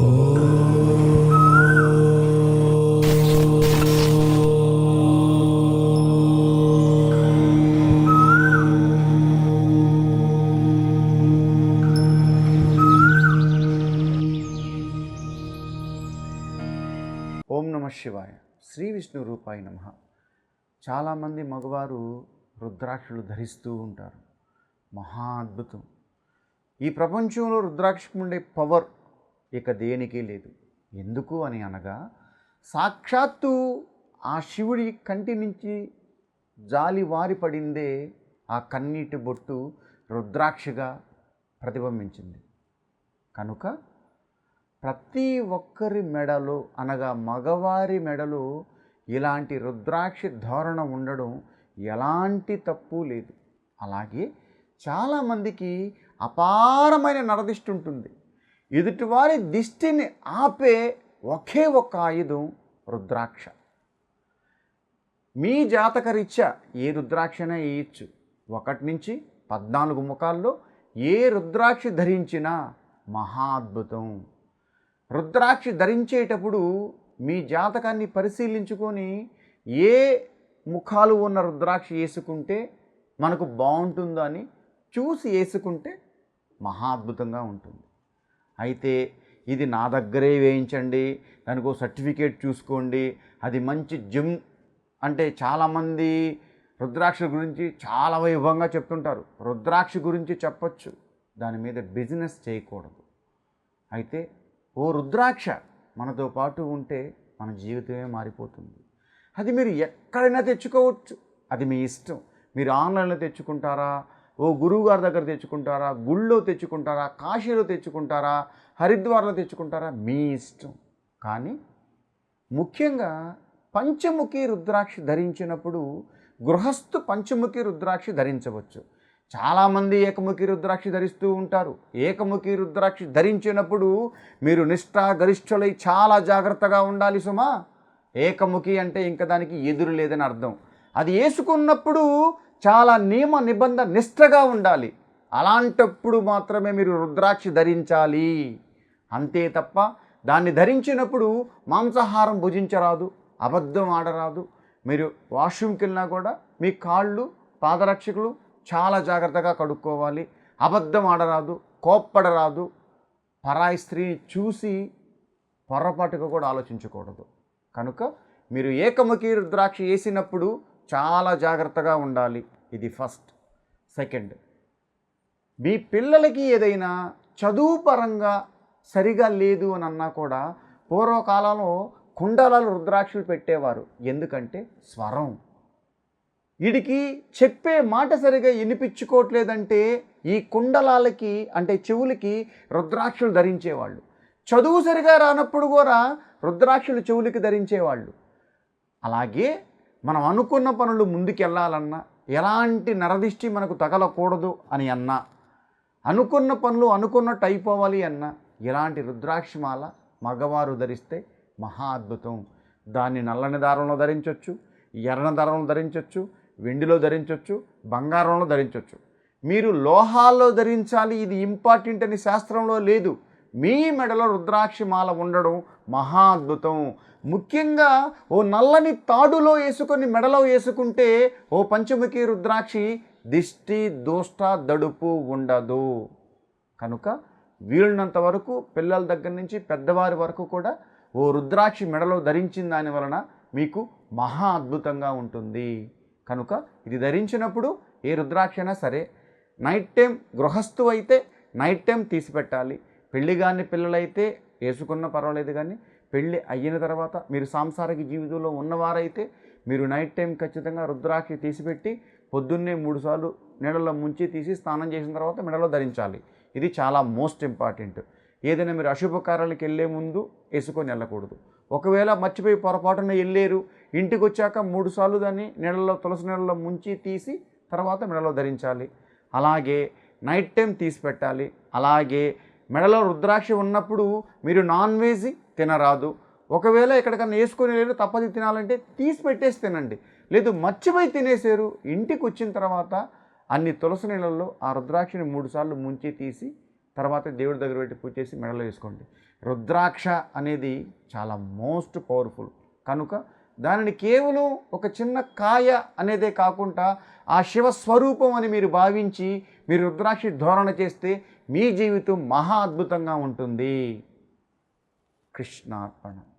ఓం నమ శివాయ. శ్రీ విష్ణు రూపాయ నమ. చాలామంది మగవారు రుద్రాక్షలు ధరిస్తూ ఉంటారు. మహా అద్భుతం. ఈ ప్రపంచంలో రుద్రాక్షకు ఉండే పవర్ ఇక దేనికి లేదు. ఎందుకు అని అనగా సాక్షాత్తు ఆ శివుడి కంటి నుంచి జాలి వారి పడిందే ఆ కన్నీటి బొట్టు రుద్రాక్షగా ప్రతిబింబించింది. కనుక ప్రతి ఒక్కరి మెడలో అనగా మగవారి మెడలో ఇలాంటి రుద్రాక్ష ధోరణ ఉండడం ఎలాంటి తప్పు లేదు. అలాగే చాలామందికి అపారమైన నరదిష్టి ఉంటుంది. ఎదుటివారి దిష్టిని ఆపే ఒకే ఒక ఆయుధం రుద్రాక్ష. మీ జాతకరీత్యా ఏ రుద్రాక్షనే వేయచ్చు. ఒకటి నుంచి పద్నాలుగు ముఖాల్లో ఏ రుద్రాక్ష ధరించినా మహా అద్భుతం. రుద్రాక్ష ధరించేటప్పుడు మీ జాతకాన్ని పరిశీలించుకొని ఏ ముఖాలు ఉన్న రుద్రాక్ష వేసుకుంటే మనకు బాగుంటుందో అని చూసి వేసుకుంటే మహా అద్భుతంగా ఉంటుంది. అయితే ఇది నా దగ్గరే వేయించండి దానికో సర్టిఫికేట్ చూసుకోండి. అది మంచి జిమ్ అంటే చాలామంది రుద్రాక్ష గురించి చాలా వైభవంగా చెప్తుంటారు. రుద్రాక్ష గురించి చెప్పచ్చు దాని మీద బిజినెస్ చేయకూడదు. అయితే ఓ రుద్రాక్ష మనతో పాటు ఉంటే మన జీవితమే మారిపోతుంది. అది మీరు ఎక్కడైనా తెచ్చుకోవచ్చు. అది మీ ఇష్టం. మీరు ఆన్లైన్లో తెచ్చుకుంటారా? ఓ గురువుగారి దగ్గర తెచ్చుకుంటారా? గుళ్ళో తెచ్చుకుంటారా? కాశీలో తెచ్చుకుంటారా? హరిద్వార్లో తెచ్చుకుంటారా? మీ ఇష్టం. కానీ ముఖ్యంగా పంచముఖి రుద్రాక్షి ధరించినప్పుడు గృహస్థు పంచముఖి రుద్రాక్షి ధరించవచ్చు. చాలామంది ఏకముఖి రుద్రాక్షి ధరిస్తూ ఉంటారు. ఏకముఖి రుద్రాక్షి ధరించినప్పుడు మీరు నిష్ఠాగరిష్ఠులై చాలా జాగ్రత్తగా ఉండాలి సుమా. ఏకముఖి అంటే ఇంకా దానికి ఎదురు లేదని అర్థం. అది వేసుకున్నప్పుడు చాలా నియమ నిబంధన నిష్ఠగా ఉండాలి. అలాంటప్పుడు మాత్రమే మీరు రుద్రాక్ష ధరించాలి. అంతే తప్ప దాన్ని ధరించినప్పుడు మాంసాహారం భుజించరాదు అబద్ధం ఆడరాదు. మీరు వాష్రూమ్కి వెళ్ళినా కూడా మీ కాళ్ళు పాదరక్షకులు చాలా జాగ్రత్తగా కడుక్కోవాలి. అబద్ధం ఆడరాదు కోప్పడరాదు. పరాయి స్త్రీని చూసి పొరపాటుగా కూడా ఆలోచించకూడదు. కనుక మీరు ఏకముఖి రుద్రాక్ష వేసినప్పుడు చాలా జాగ్రత్తగా ఉండాలి. ఇది ఫస్ట్. సెకండ్. మీ పిల్లలకి ఏదైనా చదువు పరంగా సరిగా లేదు అని అన్నా కూడా పూర్వకాలంలో కుండలలో రుద్రాక్షలు పెట్టేవారు. ఎందుకంటే స్వరం. వీడికి చెప్పే మాట సరిగా వినిపించుకోవట్లేదంటే ఈ కుండలాలకి అంటే చెవులకి రుద్రాక్షలు ధరించేవాళ్ళు. చదువు సరిగా రానప్పుడు కూడా రుద్రాక్షలు చెవులకి ధరించేవాళ్ళు. అలాగే మనం అనుకున్న పనులు ముందుకెళ్ళాలన్నా ఎలాంటి నరదిష్టి మనకు తగలకూడదు అని అన్నా అనుకున్న పనులు అనుకున్నట్టు అయిపోవాలి అన్నా ఇలాంటి రుద్రాక్షమాల మగవారు ధరిస్తే మహా అద్భుతం. దాన్ని నల్లని దారంలో ధరించవచ్చు ఎర్రని దారంలో ధరించవచ్చు వెండిలో ధరించవచ్చు బంగారంలో ధరించవచ్చు మీరు లోహాల్లో ధరించాలి ఇది ఇంపార్టెంట్ అని శాస్త్రంలో లేదు. మీ మెడలో రుద్రాక్షమాల ఉండడం మహా అద్భుతం ముఖ్యంగా ఓ నల్లని తాడులో వేసుకొని మెడలో వేసుకుంటే ఓ పంచముఖి రుద్రాక్షి దిష్టి దోష్ట దడుపు ఉండదు. కనుక వీలున్నంత వరకు పిల్లల దగ్గర నుంచి పెద్దవారి వరకు కూడా ఓ రుద్రాక్షి మెడలో ధరించిన దాని వలన మీకు మహా అద్భుతంగా ఉంటుంది. కనుక ఇది ధరించినప్పుడు ఏ రుద్రాక్ష అయినా సరే నైట్ టైం గృహస్థు అయితే నైట్ టైం తీసిపెట్టాలి. పెళ్ళి కాని పిల్లలైతే వేసుకున్న పర్వాలేదు కానీ పెళ్ళి అయిన తర్వాత మీరు సాంసారిక జీవితంలో ఉన్నవారైతే మీరు నైట్ టైం ఖచ్చితంగా రుద్రాక్షి తీసిపెట్టి పొద్దున్నే మూడుసార్లు నీళ్ళలో ముంచి తీసి స్నానం చేసిన తర్వాత మెడలో ధరించాలి. ఇది చాలా మోస్ట్ ఇంపార్టెంట్. ఏదైనా మీరు అశుభకార్యాలకు వెళ్ళే ముందు వేసుకొని వెళ్ళకూడదు. ఒకవేళ మర్చిపోయి పొరపాటున వెళ్ళారు ఇంటికి వచ్చాక మూడుసార్లు దాన్ని నీళ్ళలో తులసి నీళ్ళలో ముంచి తీసి తర్వాత మెడలో ధరించాలి. అలాగే నైట్ టైం తీసి పెట్టాలి అలాగే మెడలో రుద్రాక్ష ఉన్నప్పుడు మీరు నాన్ వెజ్ తినరాదు. ఒకవేళ ఎక్కడికన్నా వేసుకొని లేదు తప్పది తినాలంటే తీసి పెట్టేసి తినండి. లేదు మర్చిపోయి తినేసారు ఇంటికి వచ్చిన తర్వాత అన్ని తులసి నీళ్ళల్లో ఆ రుద్రాక్షని మూడుసార్లు ముంచి తీసి తర్వాత దేవుడి దగ్గర పెట్టి పూజ చేసి మెడలో వేసుకోండి. రుద్రాక్ష అనేది చాలా మోస్ట్ పవర్ఫుల్. కనుక దానిని కేవలం ఒక చిన్న కాయ అనేదే కాకుండా ఆ శివస్వరూపం అని మీరు భావించి మీరు రుద్రాక్షి ధోరణ చేస్తే మీ జీవితం మహా అద్భుతంగా ఉంటుంది. కృష్ణార్పణ.